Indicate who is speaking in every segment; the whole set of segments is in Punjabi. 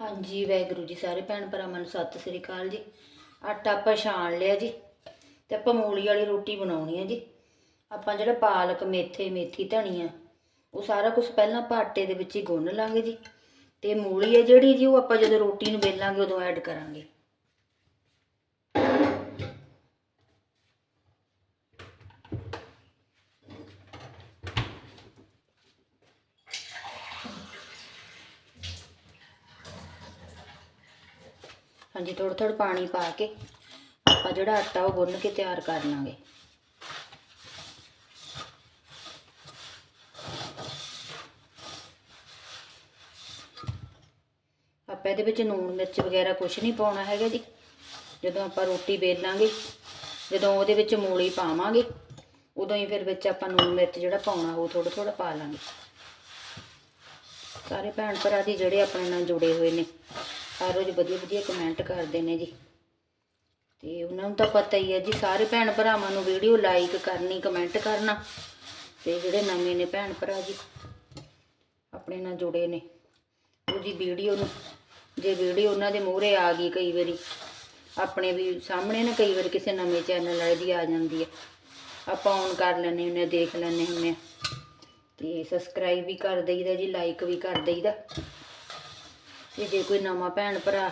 Speaker 1: ਹਾਂਜੀ, ਵਾਹਿਗੁਰੂ ਜੀ, ਸਾਰੇ ਭੈਣ ਭਰਾਵਾਂ ਨੂੰ ਸਤਿ ਸ੍ਰੀ ਅਕਾਲ ਜੀ। ਆਟਾ ਆਪਾਂ ਛਾਣ ਲਿਆ ਜੀ ਤੇ ਆਪਾਂ ਮੂਲੀ ਵਾਲੀ ਰੋਟੀ ਬਣਾਉਣੀ ਹੈ ਜੀ। ਆਪਾਂ ਜਿਹੜਾ ਪਾਲਕ, ਮੇਥੇ, ਮੇਥੀ ਧਨੀਆ, ਉਹ ਸਾਰਾ ਕੁਝ ਪਹਿਲਾਂ ਆਪਾਂ ਆਟੇ ਦੇ ਵਿੱਚ ਹੀ ਗੁੰਨ ਲਾਂਗੇ ਜੀ। ਤੇ ਮੂਲੀ ਹੈ ਜਿਹੜੀ ਜੀ, ਉਹ ਆਪਾਂ ਜਦੋਂ ਰੋਟੀ ਨੂੰ ਵੇਲਾਂਗੇ, ਉਦੋਂ ਐਡ ਕਰਾਂਗੇ। ਹਾਂਜੀ ਥੋੜਾ ਥੋੜਾ ਪਾਣੀ ਪਾ ਕੇ ਆਪਾਂ ਜਿਹੜਾ ਆਟਾ ਉਹ ਗੁੰਨ ਕੇ ਤਿਆਰ ਕਰ ਲਾਂਗੇ। ਆਪਾਂ ਇਹਦੇ ਵਿੱਚ ਨੂਣ ਮਿਰਚ ਵਗੈਰਾ ਕੁਝ ਨਹੀਂ ਪਾਉਣਾ ਹੈਗਾ ਜੀ। ਜਦੋਂ ਆਪਾਂ ਰੋਟੀ ਵੇਲਾਂਗੇ, ਜਦੋਂ ਉਹਦੇ ਵਿੱਚ ਮੂਲੀ ਪਾਵਾਂਗੇ, ਉਦੋਂ ਹੀ ਫਿਰ ਵਿੱਚ ਆਪਾਂ ਨੂਣ ਮਿਰਚ ਜਿਹੜਾ ਪਾਉਣਾ ਉਹ ਥੋੜਾ ਥੋੜਾ ਪਾ ਲਾਂਗੇ। ਸਾਰੇ ਭੈਣ ਭਰਾ ਜੀ ਜਿਹੜੇ ਆਪਣੇ ਨਾਲ ਜੁੜੇ ਹੋਏ ਨੇ ਹਰ ਰੋਜ਼ ਵਧੀਆ ਵਧੀਆ ਕਮੈਂਟ ਕਰਦੇ ਨੇ ਜੀ। ਤੇ ਉਹਨਾਂ ਨੂੰ ਤਾਂ ਪਤਾ ਹੀ ਹੈ ਜੀ, ਸਾਰੇ ਭੈਣ ਭਰਾਵਾਂ ਨੂੰ ਵੀਡੀਓ ਲਾਈਕ ਕਰਨੀ ਕਮੈਂਟ ਕਰਨਾ। ਤੇ ਜਿਹੜੇ ਨਵੇਂ ਨੇ ਭੈਣ ਭਰਾ ਜੀ, ਆਪਣੇ ਨਾਲ ਜੁੜੇ ਨੇ। ਉਹ ਜੀ ਵੀਡੀਓ ਨੂੰ, ਜੇ ਵੀਡੀਓ ਉਹਨਾਂ ਦੇ ਮੂਹਰੇ ਆ ਗਈ ਕਈ ਵਾਰੀ, ਆਪਣੇ ਵੀ ਸਾਹਮਣੇ ਨਾ ਕਈ ਵਾਰ ਕਿਸੇ ਨਵੇਂ ਚੈਨਲ ਵਾਲੇ ਦੀ ਆ ਜਾਂਦੀ ਹੈ। ਆਪਾਂ ਔਨ ਕਰ ਲੈਂਦੇ ਹੁੰਦੇ ਹਾਂ, ਦੇਖ ਲੈਂਦੇ ਹੁੰਦੇ ਹਾਂ। ਤੇ ਸਬਸਕ੍ਰਾਈਬ ਵੀ ਕਰ ਦਈਦਾ ਜੀ ਲਾਈਕ ਵੀ ਕਰ ਦਈਦਾ। ਤੇ ਜੇ ਕੋਈ ਨਵਾਂ ਭੈਣ ਭਰਾ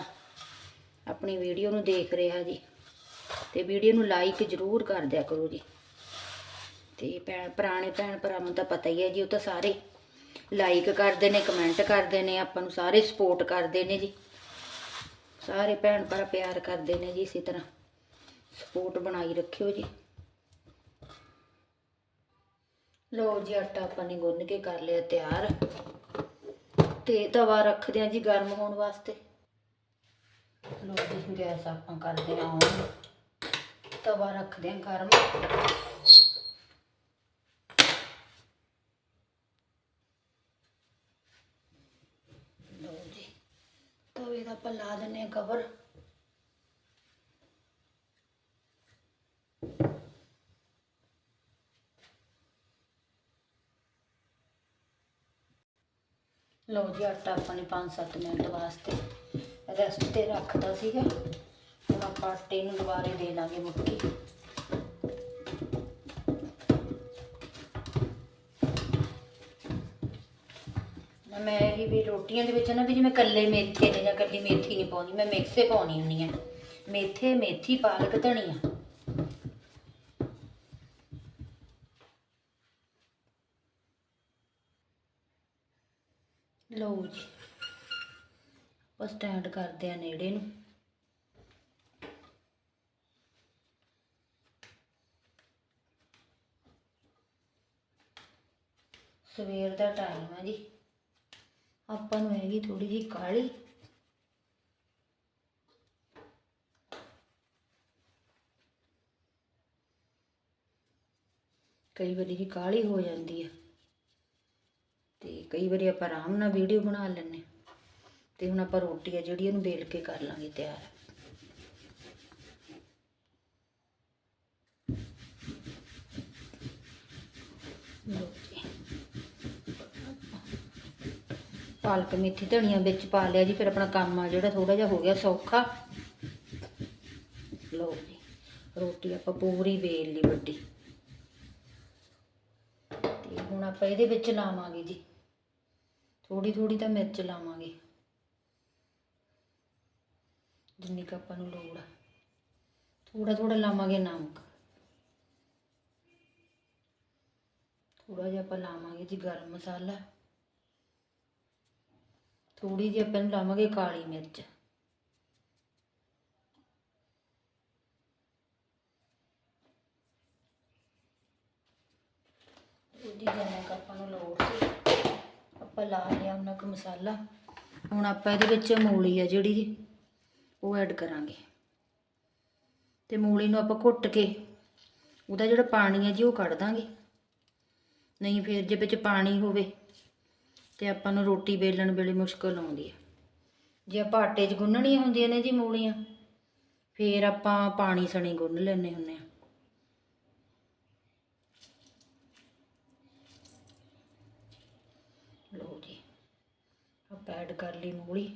Speaker 1: ਆਪਣੀ ਵੀਡੀਓ ਨੂੰ ਦੇਖ ਰਿਹਾ ਜੀ, ਤੇ ਵੀਡੀਓ ਨੂੰ ਲਾਈਕ ਜ਼ਰੂਰ ਕਰ ਦਿਆ ਕਰੋ ਜੀ। ਤੇ ਭੈਣ, ਪੁਰਾਣੇ ਭੈਣ ਭਰਾ ਨੂੰ ਤਾਂ ਪਤਾ ਹੀ ਹੈ ਜੀ, ਉਹ ਤਾਂ ਸਾਰੇ ਲਾਈਕ ਕਰਦੇ ਨੇ ਕਮੈਂਟ ਕਰਦੇ ਨੇ, ਆਪਾਂ ਨੂੰ ਸਾਰੇ ਸਪੋਰਟ ਕਰਦੇ ਨੇ ਜੀ। ਸਾਰੇ ਭੈਣ ਭਰਾ ਪਿਆਰ ਕਰਦੇ ਨੇ ਜੀ, ਇਸੇ ਤਰ੍ਹਾਂ ਸਪੋਰਟ ਬਣਾਈ ਰੱਖਿਓ ਜੀ। ਲੋ ਜੀ, ਆਟਾ ਆਪਾਂ ਨੇ ਗੁੰਨ ਕੇ ਕਰ ਲਿਆ ਤਿਆਰ। ਤੇ ਤਵਾ ਰੱਖਦੇ ਆ ਜੀ ਗਰਮ ਹੋਣ ਵਾਸਤੇ। ਲੋ ਜੀ, ਗੈਸ ਆਪਾਂ ਕਰਦੇ ਆ ਔਨ ਤਵਾ ਰੱਖਦੇ ਆ ਗਰਮ। ਲੋ ਜੀ, ਤਵੇ ਦਾ ਆਪਾਂ ਲਾ ਦਿੰਨੇ ਆ ਕਵਰ ਲਓ ਜੀ, ਆਟਾ ਆਪਾਂ ਨੇ 5-7 ਮਿੰਟ ਵਾਸਤੇ ਰੈਸਟ ਤੇ ਰੱਖਦਾ ਸੀਗਾ। ਹੁਣ ਆਪਾਂ ਆਟੇ ਨੂੰ ਦੁਬਾਰੇ ਦੇ ਲਾਂਗੇ ਮੁੱਕੀ ਮੈਂ ਇਹ ਵੀ ਰੋਟੀਆਂ ਦੇ ਵਿੱਚ ਨਾ ਵੀ ਜਿਵੇਂ ਕੱਲੇ ਮੇਥੇ ਨੇ ਜਾਂ ਕੱਲੀ ਮੇਥੀ ਨਹੀਂ ਪਾਉਂਦੀ, ਮੈਂ ਮਿਕਸੇ ਪਾਉਣੀ ਹੁੰਦੀ ਆ। ਮੇਥੇ, ਮੇਥੀ, ਪਾਲਕ, ਧਨੀਆ ਲਓ ਜੀ ਆਪਾਂ ਸਟੈਂਡ ਕਰਦੇ ਆ ਨੇੜੇ ਨੂੰ। ਸਵੇਰ ਦਾ ਟਾਈਮ ਹੈ ਜੀ। ਆਪਾਂ ਨੂੰ ਹੈਗੀ ਥੋੜੀ ਜਿਹੀ ਕਾਲੀ ਕਈ ਵਾਰੀ ਜੀ ਕਾਲੀ ਹੋ ਜਾਂਦੀ ਹੈ ਤੇ ਕਈ ਵਾਰੀ ਆਪਾਂ ਆਰਾਮ ਨਾਲ ਵੀਡੀਓ ਬਣਾ ਲੈਂਦੇ ਹਾਂ। ਤੇ ਹੁਣ ਆਪਾਂ ਰੋਟੀ ਆ ਜਿਹੜੀ ਉਹਨੂੰ ਵੇਲ ਕੇ ਕਰ ਲਾਂਗੇ ਤਿਆਰ। ਪਾਲਕ ਮੇਥੀ ਧਨੀਆ ਵਿੱਚ ਪਾ ਲਿਆ ਜੀ, ਫਿਰ ਆਪਣਾ ਕੰਮ ਆ ਜਿਹੜਾ ਥੋੜਾ ਜਿਹਾ ਹੋ ਗਿਆ ਸੌਖਾ। ਲਓ ਜੀ, ਰੋਟੀ ਆਪਾਂ ਪੂਰੀ ਵੇਲ ਲਈ ਵੱਡੀ। ਤੇ ਹੁਣ ਆਪਾਂ ਇਹਦੇ ਵਿੱਚ ਲਾਵਾਂਗੇ ਜੀ। ਥੋੜੀ ਥੋੜੀ ਤਾਂ ਮਿਰਚ ਲਾਵਾਂਗੇ। ਜਿੰਨੀ ਕੁ ਆਪਾਂ ਨੂੰ ਲੋੜ ਆ। ਥੋੜਾ ਥੋੜਾ ਲਾਵਾਂਗੇ ਨਮਕ। ਥੋੜਾ ਜਿਹਾ ਆਪਾਂ ਲਾਵਾਂਗੇ ਜੀ ਗਰਮ ਮਸਾਲਾ। ਥੋੜੀ ਜਿਹੀ ਆਪਾਂ ਨੂੰ ਲਾਵਾਂਗੇ ਕਾਲੀ ਮਿਰਚ। ਉਹਦੀ ਜਿੰਨਾ ਕੁ ਆਪਾਂ ਨੂੰ ਲੋੜ ਸੀ, ਆਪਾਂ ਲਾ ਲਿਆ ਉਹਨਾਂ ਕੁ ਮਸਾਲਾ। ਹੁਣ ਆਪਾਂ ਇਹਦੇ ਵਿੱਚ ਮੂਲੀ ਆ ਜਿਹੜੀ। ਉਹ ਐਡ ਕਰਾਂਗੇ। ਤੇ ਮੂਲੀ ਨੂੰ ਆਪਾਂ ਘੁੱਟ ਕੇ ਉਹਦਾ ਜਿਹੜਾ ਪਾਣੀ ਹੈ ਜੀ ਉਹ ਕੱਢ ਦਾਂਗੇ। ਨਹੀਂ ਫਿਰ ਜੇ ਵਿੱਚ ਪਾਣੀ ਹੋਵੇ ਤੇ ਆਪਾਂ ਨੂੰ ਰੋਟੀ ਵੇਲਣ ਵੇਲੇ ਮੁਸ਼ਕਲ ਆਉਂਦੀ ਹੈ। ਜੇ ਆਪਾਂ ਆਟੇ 'ਚ ਗੁੰਨਣੀਆਂ ਹੁੰਦੀਆਂ ਨੇ ਜੀ ਮੂਲੀਆਂ, ਫਿਰ ਆਪਾਂ ਪਾਣੀ ਸਣੀ ਗੁੰਨ ਲੈਂਦੇ ਹੁੰਦੇ ਆ ਲਓ ਜੀ, ਆਪਾਂ ਐਡ ਕਰ ਲਈ ਮੂਲੀ।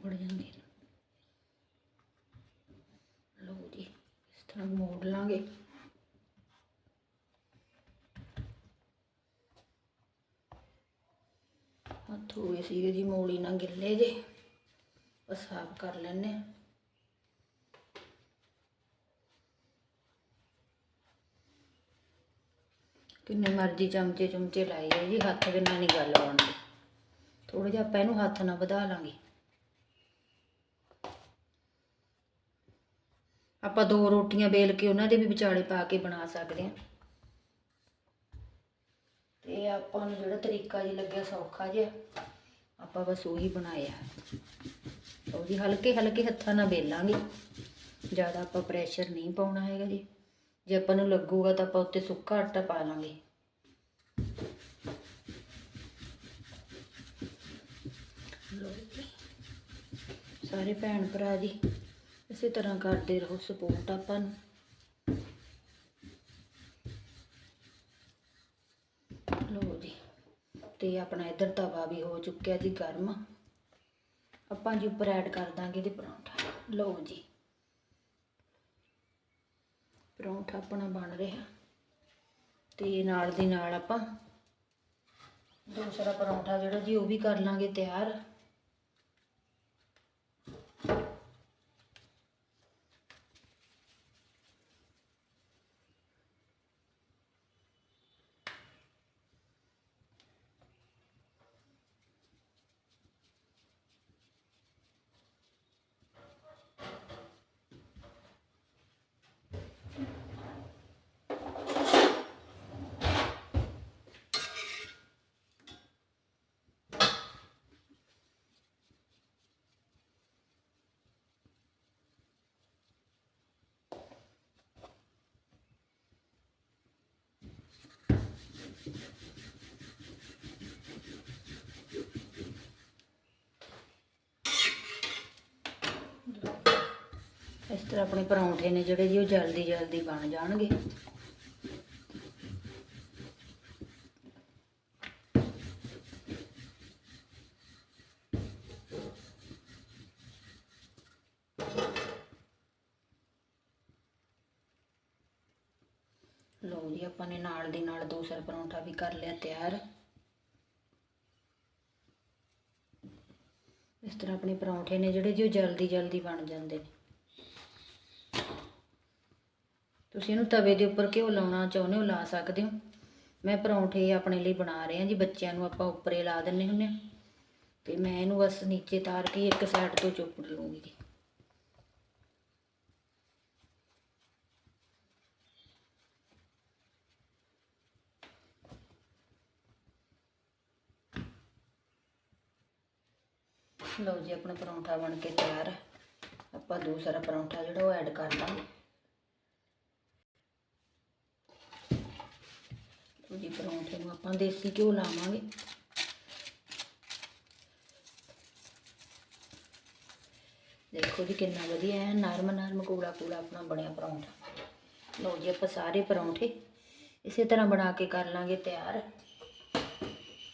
Speaker 1: ਫੜ ਜਾਂਦੀ ਹੈ। ਲਓ ਜੀ, ਇਸ ਤਰ੍ਹਾਂ ਮੋੜ ਲਾਂਗੇ। ਹੱਥ ਹੋ ਗਏ ਸੀਗੇ ਜੀ ਮੋਲੀ ਨਾਲ ਗਿੱਲੇ ਜੇ, ਬਸ ਸਾਫ਼ ਕਰ ਲੈਣੇ ਕਿੰਨੇ ਮਰਜ਼ੀ ਚਮਚੇ ਚਮਚੇ ਲਾਈਏ ਜੀ, ਹੱਥ ਬਿਨਾਂ ਨਹੀਂ ਗੱਲ ਬਣਦੀ ਥੋੜਾ ਜਿਹਾ ਆਪਾਂ ਇਹਨੂੰ ਹੱਥ ਨਾਲ ਵਧਾ ਲਾਂਗੇ। ਆਪਾਂ ਦੋ ਰੋਟੀਆਂ ਬੇਲ ਕੇ ਉਹਨਾਂ ਦੇ ਵੀ ਵਿਚਾਲੇ ਪਾ ਕੇ ਬਣਾ ਸਕਦੇ ਹਾਂ। ਤੇ ਆਪਾਂ ਨੂੰ ਜਿਹੜਾ ਤਰੀਕਾ ਜੀ ਲੱਗਿਆ ਸੌਖਾ ਜਿਹਾ, ਆਪਾਂ ਬਸ ਉਹੀ ਬਣਾਇਆ। ਉਹਦੀ ਹਲਕੇ ਹਲਕੇ ਹੱਥਾਂ ਨਾਲ ਬੇਲਾਂਗੇ ਜ਼ਿਆਦਾ ਆਪਾਂ ਪ੍ਰੈਸ਼ਰ ਨਹੀਂ ਪਾਉਣਾ ਹੈਗਾ ਜੀ। ਜੇ ਆਪਾਂ ਨੂੰ ਲੱਗੂਗਾ ਤਾਂ ਆਪਾਂ ਉੱਤੇ ਸੁੱਕਾ ਆਟਾ ਪਾ ਲਾਂਗੇ। ਸਾਰੇ ਭੈਣ ਭਰਾ ਜੀ। ਇਸੇ ਤਰ੍ਹਾਂ ਕਰਦੇ ਰਹੋ ਸਪੋਰਟ ਆਪਾਂ ਨੂੰ। ਲਓ ਜੀ, ਤੇ ਆਪਣਾ ਇੱਧਰ ਤਵਾ ਵੀ ਹੋ ਚੁੱਕਿਆ ਜੀ ਗਰਮ। ਆਪਾਂ ਜੀ ਉੱਪਰ ਐਡ ਕਰ ਦਾਂਗੇ ਇਹਦੇ ਪਰੌਂਠਾ। ਲਓ ਜੀ, ਪਰੌਂਠਾ ਆਪਣਾ ਬਣ ਰਿਹਾ। ਤੇ ਨਾਲ ਦੀ ਨਾਲ ਆਪਾਂ ਦੂਸਰਾ ਪਰੌਂਠਾ ਜਿਹੜਾ ਜੀ ਉਹ ਵੀ ਕਰ ਲਾਂਗੇ ਤਿਆਰ। ਇਸ ਤਰ੍ਹਾਂ ਆਪਣੇ ਪਰੌਂਠੇ ਨੇ ਜਿਹੜੇ ਜੀ ਉਹ ਜਲਦੀ ਜਲਦੀ ਬਣ ਜਾਣਗੇ। ਲਓ ਜੀ, ਆਪਾਂ ਨੇ ਨਾਲ ਦੀ ਨਾਲ ਦੂਸਰਾ ਪਰੌਂਠਾ ਵੀ ਕਰ ਲਿਆ ਤਿਆਰ। ਇਸ ਤਰ੍ਹਾਂ ਆਪਣੇ ਪਰੌਂਠੇ ਨੇ ਜਿਹੜੇ ਜੀ ਉਹ ਜਲਦੀ ਜਲਦੀ ਬਣ ਜਾਂਦੇ ਨੇ। ਤੁਸੀਂ ਇਹਨੂੰ ਤਵੇ ਦੇ ਉੱਪਰ ਘਿਓ ਲਾਉਣਾ ਚਾਹੁੰਦੇ ਹੋ, ਲਾ ਸਕਦੇ ਹੋ। ਮੈਂ ਪਰੌਂਠੇ ਆਪਣੇ ਲਈ ਬਣਾ ਰਹੇ ਹਾਂ ਜੀ, ਬੱਚਿਆਂ ਨੂੰ ਆਪਾਂ ਉੱਪਰੇ ਲਾ ਦਿੰਨੇ ਹੁੰਨੇ ਆ ਤੇ ਮੈਂ ਇਹਨੂੰ ਬਸ ਨੀਚੇ ਤਾਰ ਕੇ ਇੱਕ ਸਾਈਡ ਤੋਂ ਚੁੱਪ ਲੂੰਗੀ ਜੀ। ਲਓ ਜੀ, ਆਪਣਾ ਪਰੌਂਠਾ ਬਣ ਕੇ ਤਿਆਰ। ਹੈ ਆਪਾਂ ਦੂਸਰਾ ਪਰੌਂਠਾ ਜਿਹੜਾ ਉਹ ਐਡ ਕਰ ਦਾਂਗੇ ਲਓ ਜੀ ਪਰੌਂਠੇ ਨੂੰ ਆਪਾਂ ਦੇਸੀ ਘਿਓ ਲਾਵਾਂਗੇ। ਦੇਖੋ ਜੀ ਕਿੰਨਾ ਵਧੀਆ ਹੈ ਨਰਮ ਨਰਮ ਕੂੜਾ ਕੂੜਾ ਆਪਣਾ ਬਣਿਆ ਪਰੌਂਠਾ। ਲਓ ਜੀ ਆਪਾਂ ਸਾਰੇ ਪਰੌਂਠੇ ਇਸੇ ਤਰ੍ਹਾਂ ਬਣਾ ਕੇ ਕਰ ਲਾਂਗੇ ਤਿਆਰ।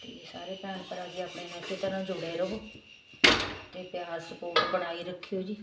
Speaker 1: ਤੇ ਸਾਰੇ ਭੈਣ ਭਰਾ ਜੀ ਆਪਣੇ ਨਾਲ ਇਸੇ ਤਰ੍ਹਾਂ ਜੁੜੇ ਰਹੋ ਤੇ ਪਿਆਰ ਸਪੋਰਟ ਬਣਾਈ ਰੱਖਿਓ ਜੀ।